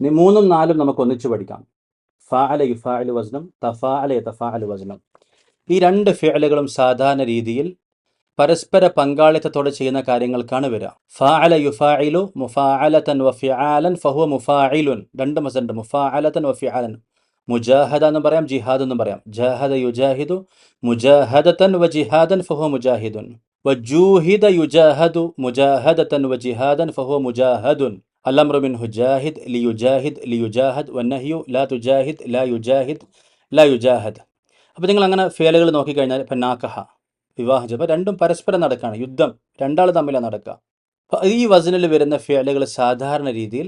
ഇനി മൂന്നും നാലും നമുക്ക് ഒന്നിച്ചു പഠിക്കാം. ഫാഅല യുഫാഅലു വസ്നം തഫാഅല യതഫാഅലു വസ്നം ഈ രണ്ട് ഫിഅലുകളും സാധാരണ രീതിയിൽ പരസ്പര പങ്കാളിത്തത്തോടെ ചെയ്യുന്ന കാര്യങ്ങൾക്കാണ് വരിക. ഫാഅല യുഫാഇലു മുഫാഅലതൻ വഫിആലൻ ഫഹുവ മുഫാഇലുൻ. രണ്ട് മസണ്ട് മുഫാഅലതൻ വഫിആലൻ മുജാഹദ എന്ന് പറയാം ജിഹാദ് എന്ന് പറയാം. ജാഹദ യുജാഹിദു മുജാഹദതൻ വ ജിഹാദൻ ഫഹുവ മുജാഹിദുൻ. വജൂഹിദ യുജാഹദു മുജാഹദതൻ വ ജിഹാദൻ ഫഹുവ മുജാഹദുൻ. الأمر منه جاهد ليجاهد ليجاهد والنهي لا تجاهد لا يجاهد لا يجاهد അപ്പോൾ നിങ്ങൾ അങ്ങനെ ഫേലുകൾ നോക്കിക്കഴിഞ്ഞാൽ ഇപ്പം നാക്കഹ വിവാഹം ചെയ്തപ്പോൾ രണ്ടും പരസ്പരം നടക്കുകയാണ് യുദ്ധം രണ്ടാൾ തമ്മിലാണ് നടക്കുക അപ്പോൾ ഈ വസനിൽ വരുന്ന ഫേലുകൾ സാധാരണ രീതിയിൽ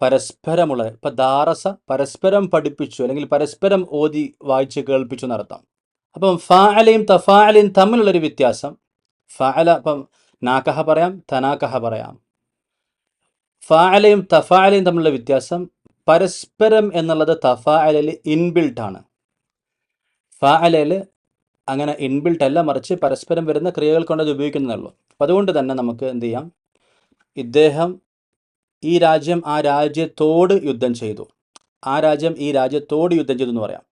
പരസ്പരമുള്ള ഇപ്പം ദാറസ പരസ്പരം പഠിപ്പിച്ചു അല്ലെങ്കിൽ പരസ്പരം ഓതി വായിച്ച് കേൾപ്പിച്ചു നടത്താം അപ്പം ഫാഅലയും തഫാഅലയും തമ്മിലുള്ളൊരു വ്യത്യാസം ഫാഅല ഇപ്പം നാക്കഹ പറയാം തനാക്കഹ പറയാം ഫാഅലയും തഫാലയും തമ്മിലുള്ള വ്യത്യാസം പരസ്പരം എന്നുള്ളത് തഫാലയിൽ ഇൻബിൽട്ട് ആണ്. ഫാലയിൽ അങ്ങനെ ഇൻബിൽട്ട് അല്ല മറിച്ച് പരസ്പരം വരുന്ന ക്രിയകൾ കൊണ്ട് അത് ഉപയോഗിക്കുന്നതല്ലോ അപ്പം അതുകൊണ്ട് തന്നെ നമുക്ക് എന്ത് ചെയ്യാം? ഇദ്ദേഹം ഈ രാജ്യം ആ രാജ്യത്തോട് യുദ്ധം ചെയ്തു. ആ രാജ്യം ഈ രാജ്യത്തോട് യുദ്ധം ചെയ്തു എന്ന് പറയാം.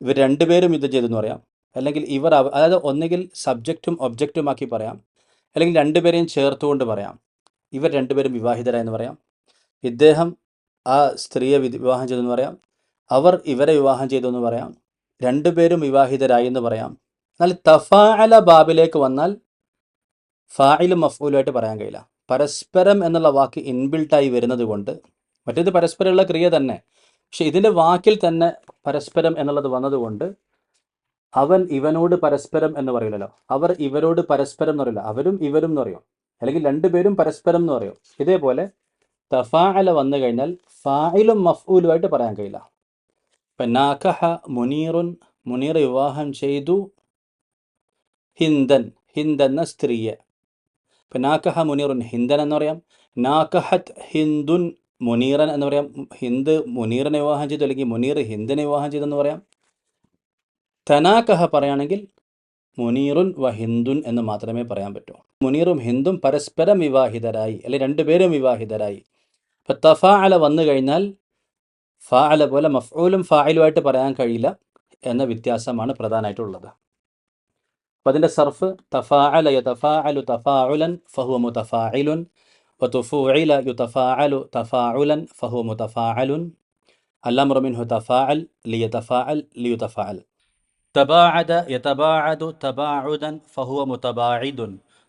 ഇവർ രണ്ടുപേരും യുദ്ധം ചെയ്തു എന്ന് പറയാം. അല്ലെങ്കിൽ ഇവർ അതായത് ഒന്നുകിൽ സബ്ജക്റ്റും ഒബ്ജക്റ്റും ആക്കി പറയാം. അല്ലെങ്കിൽ രണ്ടുപേരെയും ചേർത്തുകൊണ്ട് പറയാം. ഇവർ രണ്ടുപേരും വിവാഹിതരായെന്ന് പറയാം. ഇദ്ദേഹം ആ സ്ത്രീയെ വിവാഹം ചെയ്തെന്ന് പറയാം. അവർ ഇവരെ വിവാഹം ചെയ്തു എന്ന് പറയാം. രണ്ടുപേരും വിവാഹിതരായി എന്ന് പറയാം. എന്നാൽ തഫാഅല ബാബിലേക്ക് വന്നാൽ ഫായിലും മഫൂലുമായിട്ട് പറയാൻ കഴിയില്ല. പരസ്പരം എന്നുള്ള വാക്ക് ഇൻബിൽട്ടായി വരുന്നത് കൊണ്ട് മറ്റേത് പരസ്പരമുള്ള ക്രിയ തന്നെ പക്ഷെ ഇതിന്റെ വാക്കിൽ തന്നെ പരസ്പരം എന്നുള്ളത് വന്നതുകൊണ്ട് അവൻ ഇവനോട് പരസ്പരം എന്ന് പറയില്ലല്ലോ. അവർ ഇവരോട് പരസ്പരം എന്ന് പറയില്ല. അവരും ഇവരും എന്ന് പറയും. അല്ലെങ്കിൽ രണ്ടുപേരും പരസ്പരം എന്ന് പറയും. ഇതേപോലെ തഫാഅല വന്നു കഴിഞ്ഞാൽ ഫായിലും മഫ്ഊലുമായിട്ട് പറയാൻ കഴിയില്ല. ഇപ്പം നാക്കഹ മുനീറുൻ മുനീർ വിവാഹം ചെയ്തു ഹിന്ദൻ ഹിന്ദ് എന്ന സ്ത്രീയെ. ഇപ്പം നാക്കഹ മുനീറുൻ ഹിന്ദൻ എന്ന് പറയാം. നാക്കഹത് ഹിന്ദുൻ മുനീറൻ എന്ന് പറയാം. ഹിന്ദ് മുനീറിനെ വിവാഹം ചെയ്തു അല്ലെങ്കിൽ മുനീർ ഹിന്ദിനെ വിവാഹം ചെയ്തെന്ന് പറയാം. തനാക്കഹ പറയുകയാണെങ്കിൽ മുനീറുൻ വ ഹിന്ദുൻ എന്ന് മാത്രമേ പറയാൻ പറ്റൂ. മുനീറും ഹിന്ദും പരസ്പരം വിവാഹിതരായി അല്ലെങ്കിൽ രണ്ടുപേരും വിവാഹിതരായി അപ്പം തഫാഅല വന്നു കഴിഞ്ഞാൽ ഫാഅല പോലെ മഫ്ഊലും ഫായിലുമായിട്ട് പറയാൻ കഴിയില്ല എന്ന വ്യത്യാസമാണ് പ്രധാനമായിട്ടുള്ളത് അപ്പം അതിൻ്റെ സർഫ് തഫാഅല യതഫാഅലു തഫാഉലൻ ഫഹുവ മുതഫാഇലുൻ وتفوعل يتفاعل تفاعلا فهو متفاعل الأمر منه تفاعل ليتفاعل ليتفاعل تباعد يتباعد تباعدا فهو متباعد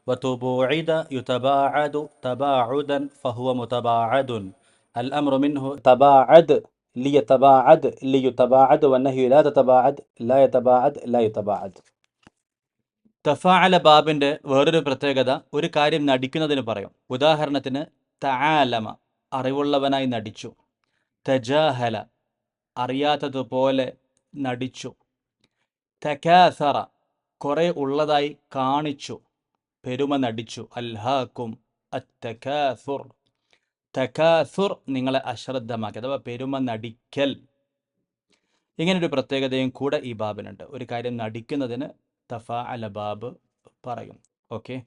وتبوعد يتباعد تباعدا فهو متباعد الأمر منه تباعد ليتباعد ليتباعد والنهي لا تتباعد لا يتباعد لا يتباعد തഫാഅല ബാബിൻ്റെ വേറൊരു പ്രത്യേകത ഒരു കാര്യം നടിക്കുന്നതിന് പറയും ഉദാഹരണത്തിന് തആലമ അറിവുള്ളവനായി നടിച്ചു തജാഹല അറിയാത്തതുപോലെ നടിച്ചു തകാസറ കുറെ ഉള്ളതായി കാണിച്ചു പെരുമ നടിച്ചു അൽഹാക്കും അത്തകാസുർ. തകാസുർ നിങ്ങളെ അശ്രദ്ധമാക്കി. അഥവാ പെരുമ നടിക്കൽ ഇങ്ങനൊരു പ്രത്യേകതയും കൂടെ ഈ ബാബിനുണ്ട്. ഒരു കാര്യം നടിക്കുന്നതിന് തഫാ അല ബാബ് പറയും. ഓക്കെ?